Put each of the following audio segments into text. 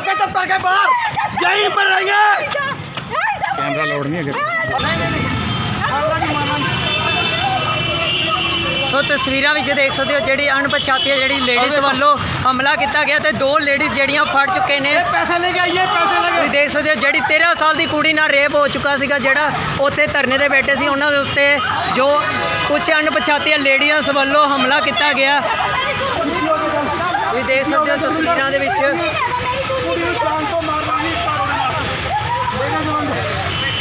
आपके दफ्तर के बाहर यहीं पर रहिए कैमरा लोड नहीं ਹੈ ਸੋ ਤਸਵੀਰਾਂ ਵਿੱਚ ਦੇਖ ਸਕਦੇ ਹੋ ਜਿਹੜੀ ਅਣਪਛਾਤੀ ਜਿਹੜੀ ਲੇਡੀਜ਼ ਵੱਲੋਂ ਹਮਲਾ ਕੀਤਾ ਗਿਆ ਤੇ ਦੋ ਲੇਡੀਜ਼ ਜਿਹੜੀਆਂ ਫੜ ਚੁੱਕੇ ਨੇ। ये पैसे ले जाइए पैसे ले ਤੁਸੀਂ ਦੇਖ ਸਕਦੇ ਹੋ ਜਿਹੜੀ 13 ਸਾਲ ਦੀ ਕੁੜੀ ਨਾਲ ਰੇਪ ਹੋ ਚੁੱਕਾ ਸੀਗਾ ਜਿਹੜਾ ਉੱਥੇ ਧਰਨੇ ਤੇ ਬੈਠੇ ਸੀ। ਉਹਨਾਂ ਦੇ ਉੱਤੇ ਜੋ ਕੁਝ ਅਣਪਛਾਤੀਆਂ ਲੇਡੀਜ਼ ਵੱਲੋਂ ਹਮਲਾ ਕੀਤਾ ਗਿਆ। ਤੁਸੀਂ ਦੇਖ ਸਕਦੇ ਹੋ ਤਸਵੀਰਾਂ ਦੇ ਵਿੱਚ। ਕੁੜੀ ਨੂੰ ਜਾਨ ਤੋਂ ਮਾਰ ਰਹੀ ਮੇਰੇ। ਜਵਾਨ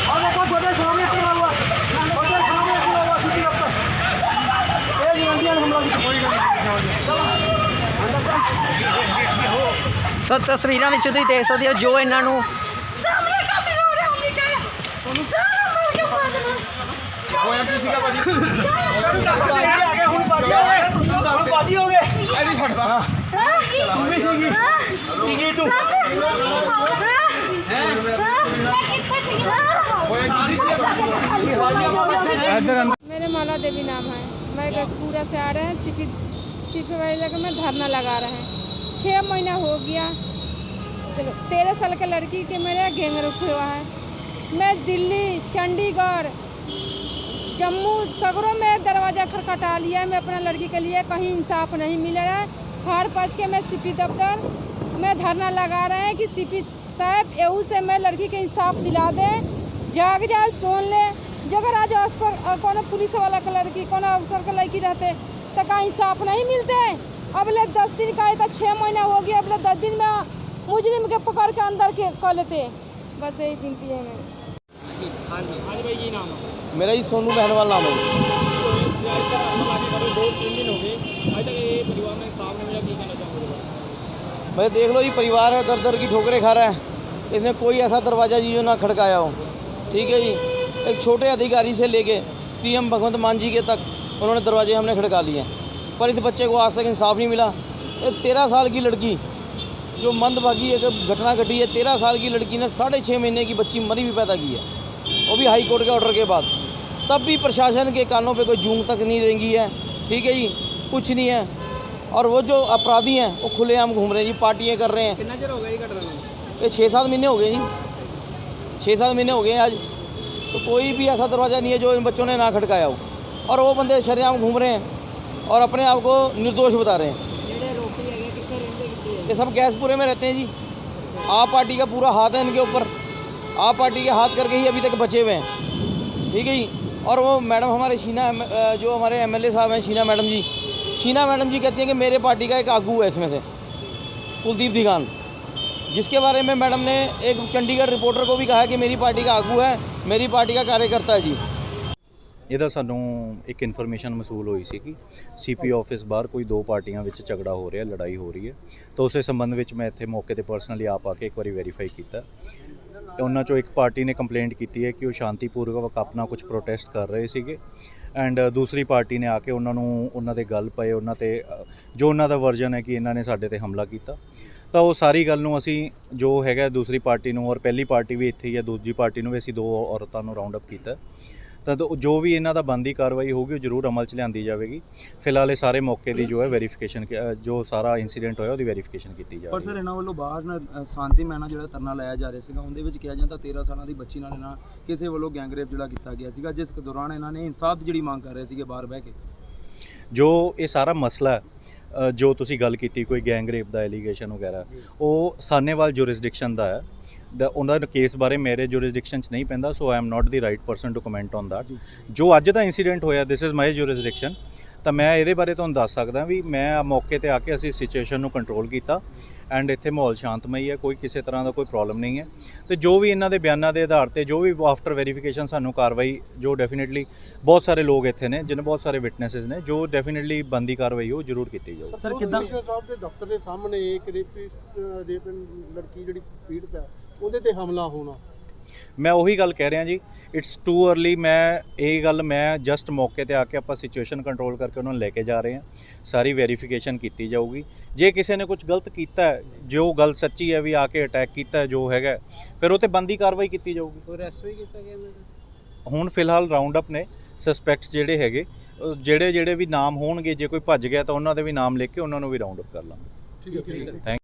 ਆ ਦੇਖੋ ਤੁਹਾਡੇ ਸਾਹਮਣੇ ਕਿਹੜਾ ਹੁਆ ਤੁਹਾਡੇ ਸਾਹਮਣੇ ਕਿਹੜਾ ਹੁਆ ਸਿੱਧੀ ਅਫਸਰ ਇਹ ਜਵਾਨੀਆਂ ਹਮਲਾ ਕੀਤਾ। ਕੋਈ ਗੱਲ ਸੋ ਤਸਵੀਰਾਂ ਵਿੱਚ ਤੁਸੀਂ ਦੇਖ ਸਕਦੇ ਹੋ ਜੋ ਇਹਨਾਂ ਨੂੰ ਸਾਹਮਣੇ ਕਾਮੇ ਹੋ ਰਿਹਾ ਹੁੰਦੀ ਕਹੇ ਸਾਰਾ ਮਾਰ ਕੇ ਪਾ ਦੇਣਾ। ਹੋਇਆ ਕੀ ਸੀਗਾ ਭਾਜੀ? ਤੈਨੂੰ ਦੱਸ ਦੇ ਆ ਹੁਣ ਬਾਜੀ मेरे माला देवी नाम है। मैं गसपुरा से आ रहे हैं, सिपी सिपी वाले इलाके में धरना लगा रहे हैं। छः महीना हो गया। चलो, तेरह साल के लड़की के मेरे गेंग रुक हुआ है। मैं दिल्ली, चंडीगढ़, जम्मू, सगरों में दरवाज़ा खटखटा लिया मैं अपना लड़की के लिए कहीं इंसाफ नहीं मिल रहा है। हर पच के मैं सीपी दफ्तर में धरना लगा रहे हैं कि सीपी साहब एहू से मैं लड़की के इंसाफ दिला दें। जाग जाए सोन ले। जगह आज पर कोनो पुलिस वाला का लड़की को अफसर का लड़की रहते तो कहाँ इंसाफ नहीं मिलते अब ले दस दिन का तो छः महीना हो गया अब ले दस दिन में मुजरिम के पकड़ के अंदर के कर लेते बस यही विनती है मेरी। मेरा ही सोनू बहनवाल नाम है। भाई देख लो जी परिवार है दर दर की ठोकरें खा रहा है। इसने कोई ऐसा दरवाज़ा जी जो ना खड़काया हो। ठीक है जी? एक छोटे अधिकारी से लेके सीएम भगवंत मान जी के तक उन्होंने दरवाजे हमने खड़का लिए। पर इस बच्चे को आज तक इंसाफ नहीं मिला। एक तेरह साल की लड़की, जो मंदभागी एक घटना घटी है, तेरह साल की लड़की ने साढ़े छः महीने की बच्ची मरी भी पैदा की है। वो भी हाई कोर्ट के ऑर्डर के बाद। तब भी प्रशासन के कानों पे कोई जूंग तक नहीं रेंगी है। ठीक है जी? कुछ नहीं है। और वो जो अपराधी हैं वो खुलेआम घूम रहे हैं जी पार्टियाँ कर रहे हैं। कितना चਿਰ हो गया ये छः सात महीने हो गए जी। छः सात महीने हो गए हैं आज। तो कोई भी ऐसा दरवाज़ा नहीं है जो इन बच्चों ने ना खटकाया हो। और वो बंदे शरेआम घूम रहे हैं और अपने आप को निर्दोष बता रहे हैं। ये सब गैसपुरे में रहते हैं जी। आप पार्टी का पूरा हाथ है इनके ऊपर। आप पार्टी के हाथ करके ही अभी तक बचे हुए हैं। ठीक है जी? और वो मैडम हमारे शीना एम- अ, जो हमारे एमएलए साहब हैं शीना मैडम जी शीना मैडम जी कहती हैं कि मेरे पार्टी का एक आगू है इसमें से कुलदीप दिगान जिसके बारे में मैडम ने एक चंडीगढ़ रिपोर्टर को भी कहा कि मेरी पार्टी का आगू है मेरी पार्टी का कार्यकर्ता है जी ਇਹਦਾ ਸਾਨੂੰ ਇੱਕ ਇਨਫੋਰਮੇਸ਼ਨ ਮਸੂਲ ਹੋਈ ਸੀ ਕਿ ਸੀਪੀ ਆਫਿਸ ਬਾਹਰ ਕੋਈ ਦੋ ਪਾਰਟੀਆਂ ਵਿੱਚ ਝਗੜਾ ਹੋ ਰਿਹਾ ਲੜਾਈ ਹੋ ਰਹੀ ਹੈ ਤਾਂ ਉਸੇ ਸੰਬੰਧ ਵਿੱਚ ਮੈਂ ਇੱਥੇ ਮੌਕੇ ਤੇ ਪਰਸਨਲੀ ਆਪ ਆ ਕੇ ਇੱਕ ਵਾਰੀ ਵੈਰੀਫਾਈ ਕੀਤਾ ਉਹਨਾਂ ਚੋਂ ਇੱਕ ਪਾਰਟੀ ਨੇ ਕੰਪਲੇਂਟ ਕੀਤੀ ਹੈ ਕਿ ਉਹ ਸ਼ਾਂਤੀਪੂਰਵਕ ਆਪਣਾ ਕੁਝ ਪ੍ਰੋਟੈਸਟ ਕਰ ਰਹੇ ਸੀਗੇ। ਐਂਡ ਦੂਸਰੀ ਪਾਰਟੀ ਨੇ ਆ ਕੇ ਉਹਨਾਂ ਨੂੰ ਉਹਨਾਂ ਦੇ ਗੱਲ ਪਏ, ਉਹਨਾਂ ਤੇ ਜੋ ਉਹਨਾਂ ਦਾ ਵਰਜ਼ਨ ਹੈ ਕਿ ਇਹਨਾਂ ਨੇ ਸਾਡੇ ਤੇ ਹਮਲਾ ਕੀਤਾ। ਤਾਂ ਉਹ ਸਾਰੀ ਗੱਲ ਨੂੰ ਅਸੀਂ ਜੋ ਹੈਗਾ ਦੂਸਰੀ ਪਾਰਟੀ ਨੂੰ ਔਰ ਪਹਿਲੀ ਪਾਰਟੀ ਵੀ ਇੱਥੇ ਹੀ ਹੈ, ਦੂਜੀ ਪਾਰਟੀ ਨੂੰ ਵੀ ਅਸੀਂ ਦੋ ਔਰਤਾਂ ਨੂੰ ਰਾਉਂਡ ਅਪ ਕੀਤਾ। ਤਾਂ ਜੋ ਵੀ ਇਹਨਾਂ ਦਾ ਬੰਦੀ ਕਾਰਵਾਈ ਹੋਊਗੀ ਉਹ ਜ਼ਰੂਰ ਅਮਲ 'ਚ ਲਿਆਂਦੀ ਜਾਵੇਗੀ। ਫਿਲਹਾਲ ਇਹ ਸਾਰੇ ਮੌਕੇ ਦੀ ਜੋ ਹੈ ਵੈਰੀਫਿਕੇਸ਼ਨ ਜੋ ਸਾਰਾ ਇਨਸੀਡੈਂਟ ਹੋਇਆ ਉਹਦੀ ਵੈਰੀਫਿਕੇਸ਼ਨ ਕੀਤੀ ਜਾ ਪਰ ਸਰ ਇਹਨਾਂ ਵੱਲੋਂ ਬਾਹਰ ਸ਼ਾਂਤੀ ਮੈਨਾ ਜਿਹੜਾ ਧਰਨਾ ਲਾਇਆ ਜਾ ਰਿਹਾ ਸੀਗਾ ਉਹਦੇ ਵਿੱਚ ਕਿਹਾ ਜਾਂਦਾ 13 ਸਾਲਾਂ ਦੀ ਬੱਚੀ ਨਾਲ ਇਹਨਾਂ ਕਿਸੇ ਵੱਲੋਂ ਗੈਂਗਰੇਪ ਜਿਹੜਾ ਕੀਤਾ ਗਿਆ ਸੀਗਾ ਜਿਸ ਦੌਰਾਨ ਇਹਨਾਂ ਨੇ ਇਨਸਾਫ ਦੀ ਜਿਹੜੀ ਮੰਗ ਕਰ ਰਹੇ ਸੀਗੇ ਬਾਹਰ ਬਹਿ ਕੇ। ਜੋ ਇਹ ਸਾਰਾ ਮਸਲਾ ਹੈ ਜੋ ਤੁਸੀਂ ਗੱਲ ਕੀਤੀ ਕੋਈ ਗੈਂਗ ਰੇਪ ਦਾ ਐਲੀਗੇਸ਼ਨ ਵਗੈਰਾ ਉਹ ਸਾਨੇਵਾਲ ਜੁਰਿਸਡਿਕਸ਼ਨ ਦਾ ਹੈ। ਦਾ ਉਹਨਾਂ ਦਾ ਕੇਸ ਬਾਰੇ ਮੇਰੇ ਜੁਰਿਸਡਿਕਸ਼ਨ 'ਚ ਨਹੀਂ ਪੈਂਦਾ so I am not the right person to comment on that ਜੋ। ਅੱਜ ਦਾ ਇਨਸੀਡੈਂਟ ਹੋਇਆ ਦਿਸ ਇਜ਼ ਮਾਈ ਜੁਰਿਸਡਿਕਸ਼ਨ ਤਾਂ ਮੈਂ ਇਹਦੇ ਬਾਰੇ ਤੁਹਾਨੂੰ ਦੱਸ ਸਕਦਾ ਵੀ ਮੈਂ ਆ ਮੌਕੇ ਤੇ ਆ ਕੇ ਅਸੀਂ ਸਿਚੁਏਸ਼ਨ ਨੂੰ ਕੰਟਰੋਲ ਕੀਤਾ ਐਂਡ ਇੱਥੇ ਮਾਹੌਲ ਸ਼ਾਂਤਮਈ ਹੈ ਕੋਈ ਕਿਸੇ ਤਰ੍ਹਾਂ ਦਾ ਕੋਈ ਪ੍ਰੋਬਲਮ ਨਹੀਂ ਹੈ। ਤੇ ਜੋ ਵੀ ਇਹਨਾਂ ਦੇ ਬਿਆਨਾਂ ਦੇ ਆਧਾਰ ਤੇ ਜੋ ਵੀ ਆਫਟਰ ਵੈਰੀਫਿਕੇਸ਼ਨ ਸਾਨੂੰ ਕਾਰਵਾਈ ਜੋ ਡੈਫੀਨਿਟਲੀ ਬਹੁਤ ਸਾਰੇ ਲੋਕ ਇੱਥੇ ਨੇ ਜਿਹਨੇ ਬਹੁਤ ਸਾਰੇ ਵਿਟਨੈਸਸ ਨੇ ਜੋ ਡੈਫੀਨਿਟਲੀ ਬੰਦੀ ਕਾਰਵਾਈ ਉਹ ਜ਼ਰੂਰ ਕੀਤੀ ਜਾਊਗੀ ਸਰ ਕਿਦਾਂ? ਸਾਹਿਬ ਦੇ ਦਫ਼ਤਰ ਦੇ ਸਾਹਮਣੇ ਇੱਕ ਰੇਪਿਸਟ ਰੇਪ ਲੜਕੀ ਜਿਹੜੀ ਪੀੜਤ ਹੈ ਉਹਦੇ ਤੇ ਹਮਲਾ ਹੋਣਾ। ਮੈਂ ਉਹੀ ਗੱਲ ਕਹਿ ਰਿਹਾ ਜੀ ਇਟਸ ਟੂ अर्ਲੀ ਮੈਂ ਇਹ ਗੱਲ ਮੈਂ ਜਸਟ ਮੌਕੇ ਤੇ ਆ ਕੇ ਆਪਾਂ ਸਿਚੁਏਸ਼ਨ ਕੰਟਰੋਲ ਕਰਕੇ ਉਹਨਾਂ ਨੂੰ ਲੈ ਕੇ ਜਾ ਰਹੇ ਹਾਂ ਸਾਰੀ ਵੈਰੀਫਿਕੇਸ਼ਨ ਕੀਤੀ ਜਾਊਗੀ। ਜੇ ਕਿਸੇ ਨੇ ਕੁਝ ਗਲਤ ਕੀਤਾ ਹੈ ਜੋ ਗੱਲ ਸੱਚੀ ਹੈ ਵੀ ਆ ਕੇ ਅਟੈਕ ਕੀਤਾ ਜੋ ਹੈਗਾ ਫਿਰ ਉਹ ਤੇ ਬੰਦੀ ਕਾਰਵਾਈ ਕੀਤੀ ਜਾਊਗੀ। ਕੋਈ ਅਰੈਸਟ ਵੀ ਕੀਤਾ ਗਿਆ ਹੁਣ ਫਿਲਹਾਲ ਰਾਉਂਡ ਅਪ ਨੇ ਸਸਪੈਕਟਸ ਜਿਹੜੇ ਹੈਗੇ ਜਿਹੜੇ ਜਿਹੜੇ ਵੀ ਨਾਮ ਹੋਣਗੇ ਜੇ ਕੋਈ ਭੱਜ ਗਿਆ ਤਾਂ ਉਹਨਾਂ ਦੇ ਵੀ ਨਾਮ ਲਿਖ ਕੇ ਉਹਨਾਂ ਨੂੰ ਵੀ ਰਾਉਂਡ ਅਪ ਕਰ ਲਾਂਗੇ। ਠੀਕ ਹੈ ਥੈਂਕ